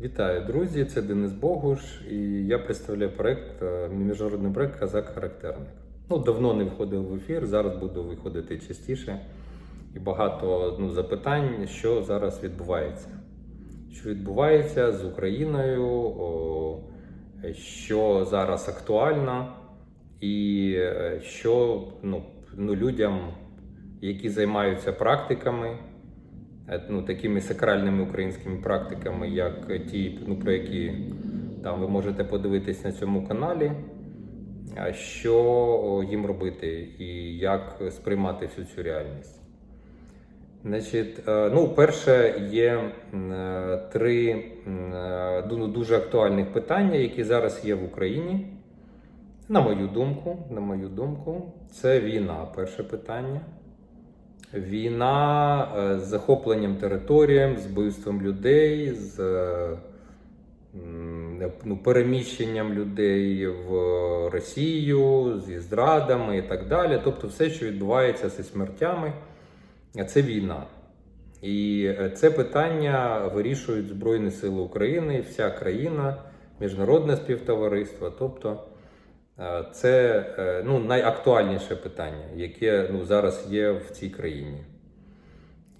Вітаю, друзі! Це Денис Богуш, і я представляю проект, е, міжнародний проект Казак Характерник. Ну, давно не входив в ефір, зараз буду виходити частіше. І багато ну, запитань, що зараз відбувається. Що відбувається з Україною, о, що зараз актуально, і е, що ну, ну, людям, які займаються практиками, ну, такими сакральними українськими практиками, як ті, ну, про які там ви можете подивитись на цьому каналі, що їм робити і як сприймати всю цю реальність. Значить, е, ну, перше, є е, три е, ду- дуже актуальних питання, які зараз є в Україні. На мою думку, на мою думку, це війна. Перше питання. Війна е, з захопленням територіям, з вбивством людей, з е, ну, переміщенням людей в Росію, зі зрадами і так далі. Тобто все, що відбувається зі смертями, це війна. І е, це питання вирішують Збройні Сили України, вся країна, міжнародне співтовариство. Тобто це е, ну, найактуальніше питання, яке ну, зараз є в цій країні.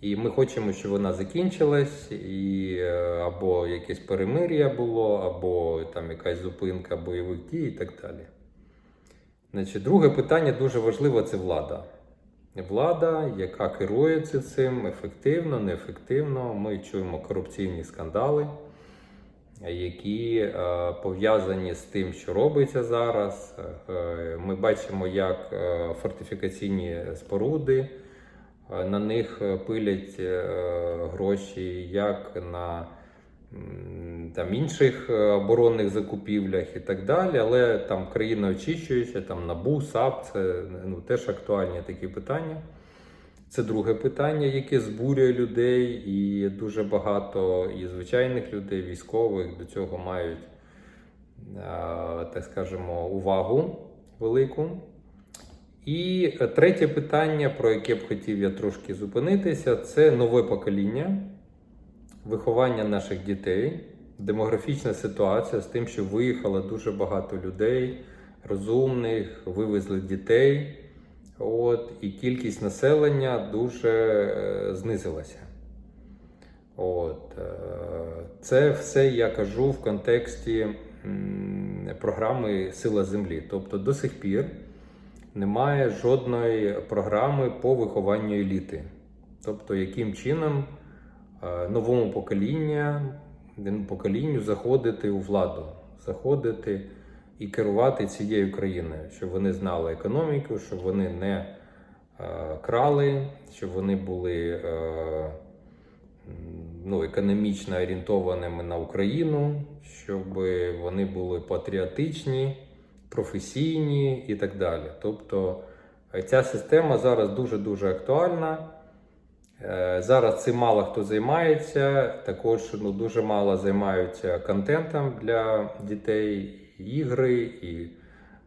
І ми хочемо, щоб вона закінчилась, і е, або якесь перемир'я було, або там якась зупинка бойових дій і так далі. Значить, друге питання дуже важливе це влада. Влада, яка керується цим ефективно, неефективно. Ми чуємо корупційні скандали, які е, пов'язані з тим, що робиться зараз. Е, Ми бачимо, як е, фортифікаційні споруди, на них пилять гроші, як на там, інших оборонних закупівлях і так далі. Але там країна очищується, там НАБУ, САП, це ну, теж актуальні такі питання. Це друге питання, яке збурює людей, і дуже багато і звичайних людей, військових до цього мають, так скажемо, увагу велику. І третє питання, про яке б хотів я трошки зупинитися, це нове покоління, виховання наших дітей, демографічна ситуація з тим, що виїхало дуже багато людей, розумних, вивезли дітей. От, і кількість населення дуже е, знизилася. От, е, це все я кажу в контексті програми Сила Землі. Тобто до сих пір немає жодної програми по вихованню еліти. Тобто, яким чином е, новому покоління, поколінню заходити у владу, заходити і керувати цією країною, щоб вони знали економіку, щоб вони не е, крали, щоб вони були е, ну, економічно орієнтованими на Україну, щоб вони були патріотичні, професійні і так далі. Тобто е, ця система зараз дуже-дуже актуальна. Е, Зараз цим мало хто займається. Також ну, дуже мало займаються контентом для дітей, ігри, і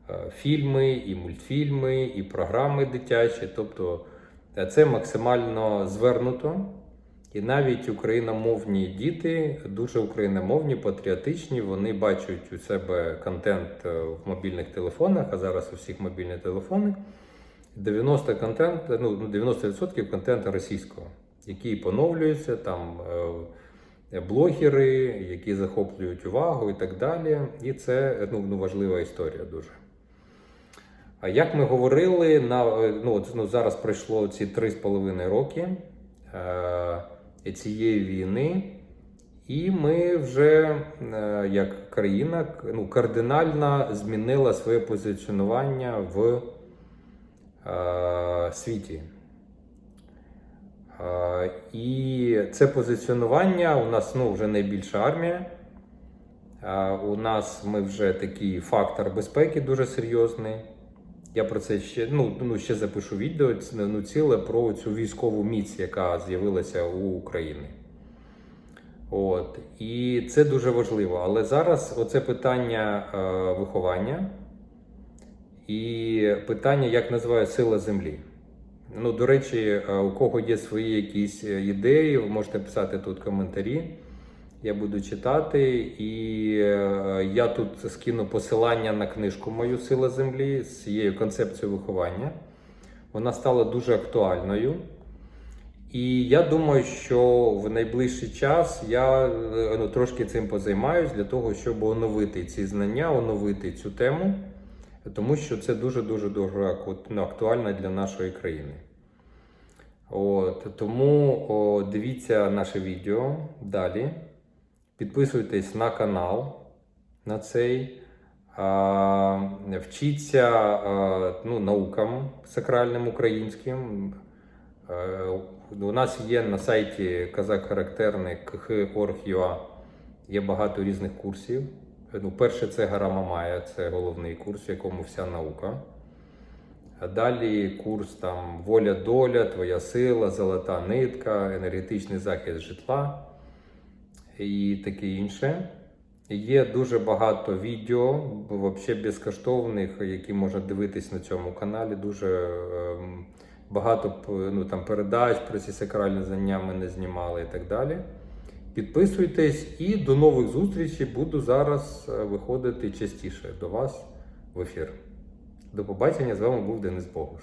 е, фільми, і мультфільми, і програми дитячі. Тобто е, це максимально звернуто. І навіть україномовні діти, дуже україномовні, патріотичні, вони бачать у себе контент е, в мобільних телефонах, а зараз у всіх мобільні телефони. 90 контент, ну, 90% контенту російського, який поновлюється, там блогери, які захоплюють увагу і так далі. І це ну, ну, важлива історія дуже. А як ми говорили, на, ну, ну, зараз пройшло ці 3,5 роки е, цієї війни, і ми вже е, як країна ну, кардинально змінила своє позиціонування в е, світі. І це позиціонування у нас ну, вже найбільша армія. У нас ми вже такий фактор безпеки дуже серйозний. Я про це ще, ну, ну, ще запишу відео ну, ціле про цю військову міць, яка з'явилася у України. От. І це дуже важливо. Але зараз оце питання е, виховання і питання, як називає сила землі. Ну, до речі, е, у кого є свої якісь е, ідеї, ви можете писати тут коментарі. Я буду читати, і е, я тут скину посилання на книжку Мою сила землі з цією концепцією виховання. Вона стала дуже актуальною. І я думаю, що в найближчий час я ну, трошки цим позаймаюсь для того, щоб оновити ці знання, оновити цю тему, тому що це дуже-дуже дуже ну, актуально для нашої країни. От, тому о, дивіться наше відео далі. Підписуйтесь на канал на цей. А, вчіться а, ну, наукам сакральним українським. Е, У нас є на сайті Казак Характерник є багато різних курсів. Ну, перше це Гара Мамая, це головний курс, в якому вся наука. А далі курс там Воля доля, Твоя сила, Золота нитка, енергетичний захист житла і таке інше. Є дуже багато відео, взагалі безкоштовних, які можна дивитись на цьому каналі. Дуже ем, багато ну, там, передач про ці сакральні знання ми не знімали і так далі. Підписуйтесь і до нових зустрічей. Буду зараз е, виходити частіше до вас в ефір. До побачення. З вами був Денис Богуш.